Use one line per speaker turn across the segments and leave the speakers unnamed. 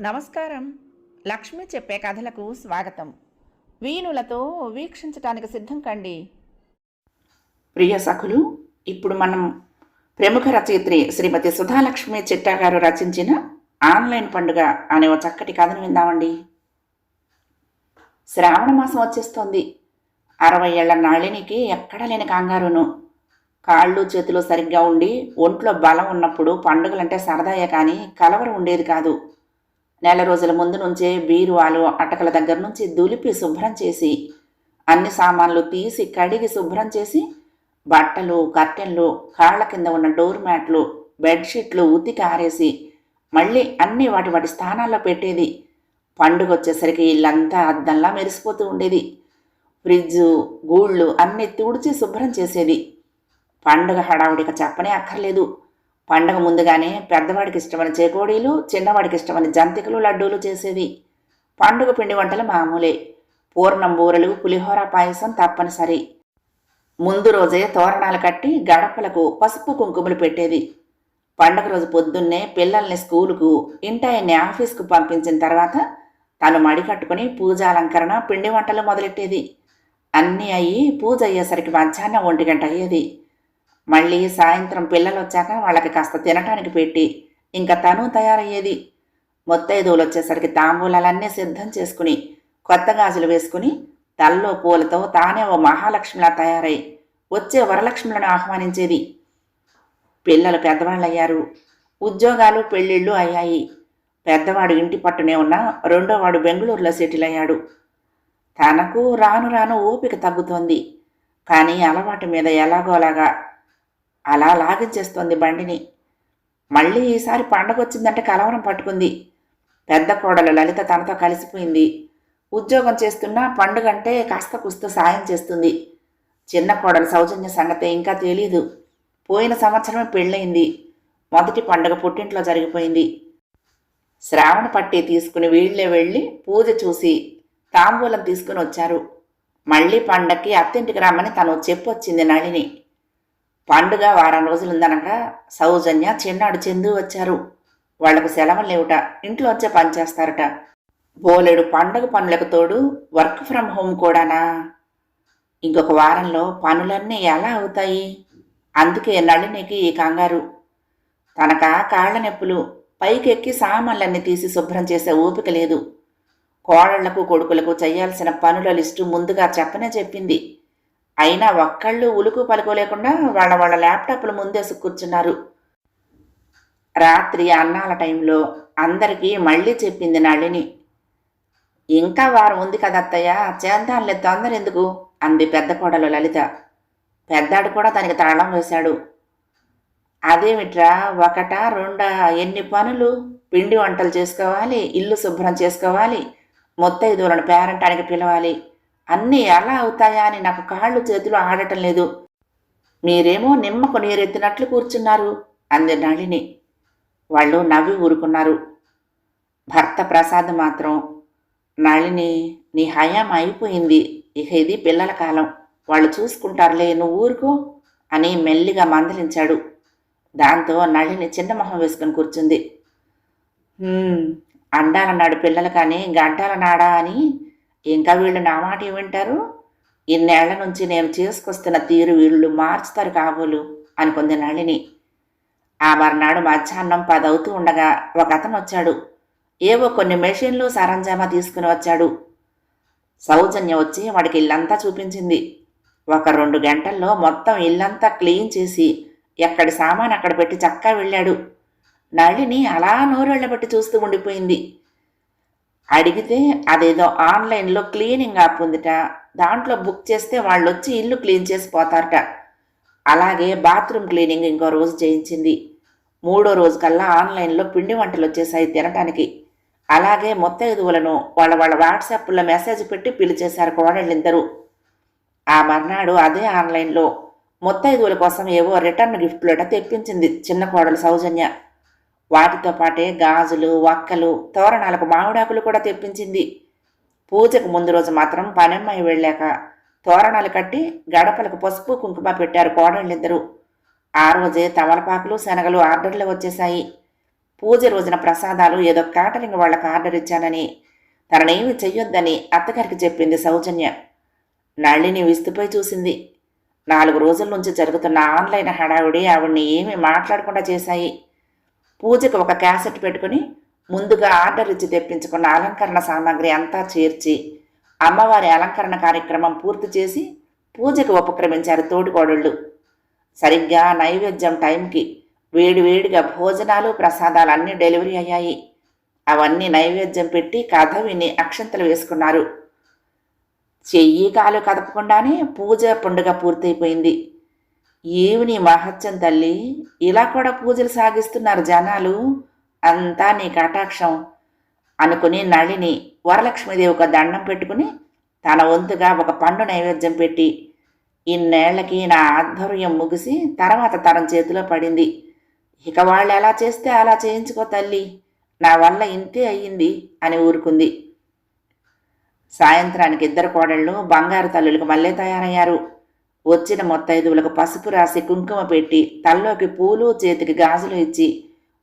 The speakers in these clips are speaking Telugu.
నమస్కారం. లక్ష్మి చెప్పే కథలకు స్వాగతం. వీణులతో వీక్షించటానికి సిద్ధం కండి.
ప్రియ సఖులు ఇప్పుడు మనం ప్రముఖ రచయిత్రి శ్రీమతి సుధాలక్ష్మి చిట్టా గారు రచించిన ఆన్లైన్ పండుగ అనే ఒక చక్కటి కథను విందామండి. శ్రావణ మాసం వచ్చేస్తోంది. అరవై ఏళ్ళ నాళినికి ఎక్కడ లేని కంగారును. కాళ్ళు చేతులు సరిగ్గా ఉండి ఒంట్లో బలం ఉన్నప్పుడు పండుగలంటే సరదాయే కానీ కలవరం ఉండేది కాదు. నెల రోజుల ముందు నుంచే బీరువాలు అటకల దగ్గర నుంచి దులిపి శుభ్రం చేసి అన్ని సామాన్లు తీసి కడిగి శుభ్రం చేసి బట్టలు కర్టెన్లు కాళ్ళ కింద ఉన్న డోర్ మ్యాట్లు బెడ్షీట్లు ఉతికి ఆరేసి మళ్ళీ అన్ని వాటి వాటి స్థానాల్లో పెట్టేది. పండుగ వచ్చేసరికి ఇల్లంతా అద్దంలా మెరిసిపోతూ ఉండేది. ఫ్రిడ్జ్ గూళ్ళు అన్నీ తుడిచి శుభ్రం చేసేది. పండుగ హడావుడిక చెప్పనే అక్కర్లేదు. పండగ ముందుగానే పెద్దవాడికి ఇష్టమైన చేకోడీలు చిన్నవాడికి ఇష్టమైన జంతికలు లడ్డూలు చేసేది పండుగ పిండి వంటలు మామూలే. పూర్ణం బూరెలు పులిహోర పాయసం తప్పనిసరి. ముందు రోజే తోరణాలు కట్టి గడపలకు పసుపు కుంకుమలు పెట్టేది పండగ రోజు పొద్దున్నే పిల్లల్ని స్కూలుకు ఇంటాయన్ని ఆఫీస్కు పంపించిన తర్వాత తను మడి కట్టుకుని పూజాలంకరణ పిండి వంటలు మొదలెట్టేది అన్నీ అయ్యి పూజ అయ్యేసరికి మధ్యాహ్నం ఒంటి గంట అయ్యేది. మళ్ళీ సాయంత్రం పిల్లలు వచ్చాక వాళ్ళకి కాస్త తినటానికి పెట్టి ఇంకా తను తయారయ్యేది. మొత్తైదువులు వచ్చేసరికి తాంబూలాలన్నీ సిద్ధం చేసుకుని కొత్త గాజులు వేసుకుని తల్లో పూలతో తానే ఓ మహాలక్ష్మిలా తయారై వచ్చే వరలక్ష్ములను ఆహ్వానించేది. పిల్లలు పెద్దవాళ్ళయ్యారు. ఉద్యోగాలు పెళ్ళిళ్ళు అయ్యాయి. పెద్దవాడు ఇంటి పట్టునే ఉన్న రెండోవాడు బెంగళూరులో సెటిల్ అయ్యాడు తనకు రాను రాను ఓపిక తగ్గుతోంది. కానీ అలవాటు మీద ఎలాగోలాగా అలా లాగించేస్తోంది బండిని. మళ్ళీ ఈసారి పండగ వచ్చిందంటే కలవరం పట్టుకుంది. పెద్ద కోడలు లలిత తనతో కలిసిపోయింది. ఉద్యోగం చేస్తున్నా పండుగ అంటే కాస్త కుస్త సాయం చేస్తుంది. చిన్న కోడలు సౌజన్య సంగతే ఇంకా తెలియదు పోయిన సంవత్సరమే పెళ్ళయింది. మొదటి పండుగ పుట్టింట్లో జరిగిపోయింది. శ్రావణ పట్టి తీసుకుని వీళ్ళే వెళ్ళి పూజ చూసి తాంబూలం తీసుకుని వచ్చారు. మళ్ళీ పండక్కి అత్తింటికి రమ్మని తను చెప్పొచ్చింది నళిని. పండుగ వారం రోజులు రోజులుందనక సౌజన్య చిన్నాడు చందు వచ్చారు. వాళ్ళకు సెలవులు లేవుట ఇంట్లో వచ్చే పని చేస్తారట. బోలెడు పండగ పనులకు తోడు వర్క్ ఫ్రమ్ హోమ్ కూడానా? ఇంకొక వారంలో పనులన్నీ ఎలా అవుతాయి? అందుకే నళినికి ఈ కంగారు. తనక కాళ్ళ నొప్పులు పైకెక్కి సామాన్లన్నీ తీసి శుభ్రం చేసే ఓపిక లేదు. కోడళ్ళకు కొడుకులకు చేయాల్సిన పనుల లిస్టు ముందుగా చెప్పనే చెప్పింది. అయినా ఒక్కళ్ళు ఉలుకు పలుకోలేకుండా వాళ్ళ వాళ్ళ ల్యాప్టాప్లు ముందేసి కూర్చున్నారు రాత్రి అన్నాల టైంలో అందరికీ మళ్ళీ చెప్పింది నళిని. ఇంకా వారం ఉంది కదా అత్తయ్య చేద్దాంలే తొందర ఎందుకు అంది పెద్ద కోడలు లలిత. పెద్దాడు కూడా దానికి తాళం వేశాడు. అదేమిట్రా ఒకట రెండ ఎన్ని పనులు? పిండి వంటలు చేసుకోవాలి ఇల్లు శుభ్రం చేసుకోవాలి మొత్తైదువులను పేరంటానికి పిలవాలి. అన్నీ ఎలా అవుతాయా అని నాకు కాళ్ళు చేతులు ఆడటం లేదు. మీరేమో నిమ్మకు నీరెత్తినట్లు కూర్చున్నారు అంది నళిని. వాళ్ళు నవ్వి ఊరుకున్నారు. భర్త ప్రసాద్ మాత్రం నళిని నీ హయాం అయిపోయింది. ఇక ఇది పిల్లల కాలం. వాళ్ళు చూసుకుంటారులే నువ్వు ఊరుకో అని మెల్లిగా మందలించాడు. దాంతో నళిని చిన్న మొహం వేసుకుని కూర్చుంది. అండాలన్నాడు పిల్లలు కానీ గడ్డాలన్నాడా అని ఇంకా వీళ్ళు నా మాట ఏమంటారు? ఇన్నేళ్ళ నుంచి నేను చేసుకొస్తున్న తీరు వీళ్ళు మార్చుతారు కాబోలు అనుకుంది నళిని ఆ మర్నాడు మధ్యాహ్నం పదవుతూ ఉండగా ఒక అతను వచ్చాడు. ఏవో కొన్ని మెషిన్లు సరంజామా తీసుకుని వచ్చాడు. సౌజన్య వచ్చి వాడికి ఇల్లంతా చూపించింది. ఒక రెండు గంటల్లో మొత్తం ఇల్లంతా క్లీన్ చేసి ఎక్కడి సామాన్ అక్కడ పెట్టి చక్కా వెళ్ళాడు. నళిని అలా నోరెళ్ళబెట్టి చూస్తూ ఉండిపోయింది. అడిగితే అదేదో ఆన్లైన్లో క్లీనింగ్ యాప్ ఉందిట. దాంట్లో బుక్ చేస్తే వాళ్ళు వచ్చి ఇల్లు క్లీన్ చేసి పోతారట. అలాగే బాత్రూమ్ క్లీనింగ్ ఇంకో రోజు చేయించింది. మూడో రోజు కల్లా ఆన్లైన్లో పిండి వంటలు వచ్చేసాయి తినటానికి. అలాగే మొత్తైదువులను వాళ్ళ వాళ్ళ వాట్సాప్లో మెసేజ్ పెట్టి పిలిచేశారు కోడళ్ళిద్దరూ. ఆ మర్నాడు అదే ఆన్లైన్లో మొత్తైదువుల కోసం ఏవో రిటర్న్ గిఫ్ట్లట తెప్పించింది చిన్న కోడలు సౌజన్య. వాటితో పాటే గాజులు వక్కలు తోరణాలకు మామిడాకులు కూడా తెప్పించింది. పూజకు ముందు రోజు మాత్రం పనమ్మాయి వెళ్ళాక తోరణాలు కట్టి గడపలకు పసుపు కుంకుమ పెట్టారు కోడళ్ళిద్దరూ. ఆ రోజే తమలపాకులు శనగలు ఆర్డర్లు వచ్చేశాయి. పూజ రోజున ప్రసాదాలు ఏదో కేటరింగ్ వాళ్ళకి ఆర్డర్ ఇచ్చానని. తననేమి చెయ్యొద్దని అత్తగారికి చెప్పింది సౌజన్య. నళ్ళిని విస్తుపోయి చూసింది. నాలుగు రోజుల నుంచి జరుగుతున్న ఆన్లైన్ హడావుడి ఆవిడ్ని ఏమీ మాట్లాడకుండా చేశాయి. పూజకు ఒక క్యాసెట్ పెట్టుకుని ముందుగా ఆర్డర్ ఇచ్చి తెప్పించుకున్న అలంకరణ సామాగ్రి అంతా చేర్చి అమ్మవారి అలంకరణ కార్యక్రమం పూర్తి చేసి పూజకు ఉపక్రమించారు తోడికోడళ్ళు సరిగ్గా నైవేద్యం టైంకి వేడివేడిగా భోజనాలు ప్రసాదాలు అన్నీ డెలివరీ అయ్యాయి. అవన్నీ నైవేద్యం పెట్టి కథ విని అక్షంతలు వేసుకున్నారు. చెయ్యి కాలు కదపకుండానే పూజ పండుగ పూర్తయిపోయింది. ఏమిని మహత్యం తల్లి? ఇలా కూడా పూజలు సాగిస్తున్నారు జనాలు. అంతా నీ కటాక్షం. అనుకుని నళిని వరలక్ష్మీదేవి ఒక దండం పెట్టుకుని తన వంతుగా ఒక పండు నైవేద్యం పెట్టి ఇన్నేళ్ళకి నా ఆధ్వర్యం ముగిసి తర్వాత తరం చేతిలో పడింది. ఇక వాళ్ళు ఎలా చేస్తే అలా చేయించుకో తల్లి. నా వల్ల ఇంతే అయ్యింది అని ఊరుకుంది. సాయంత్రానికి ఇద్దరు కోడళ్ళు బంగారు తల్లులకు మళ్ళీ తయారయ్యారు. వచ్చిన మొత్తైదువులకు పసుపు రాసి కుంకుమ పెట్టి తల్లోకి పూలు చేతికి గాజులు ఇచ్చి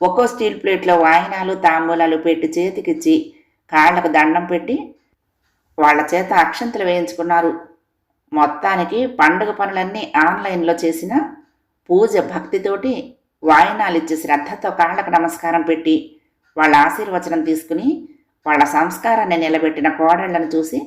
ఒక్కో స్టీల్ ప్లేట్లో వాయినాలు తాంబూలాలు పెట్టి చేతికిచ్చి కాళ్ళకు దండం పెట్టి వాళ్ళ చేత అక్షంతలు వేయించుకున్నారు. మొత్తానికి పండుగ పనులన్నీ ఆన్లైన్లో చేసిన పూజ భక్తితోటి వాయినాలు ఇచ్చి శ్రద్ధతో కాళ్ళకు నమస్కారం పెట్టి వాళ్ళ ఆశీర్వచనం తీసుకుని వాళ్ళ సంస్కారాన్ని నిలబెట్టిన కోడళ్ళను చూసి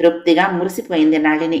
తృప్తిగా మురిసిపోయింది నళిని.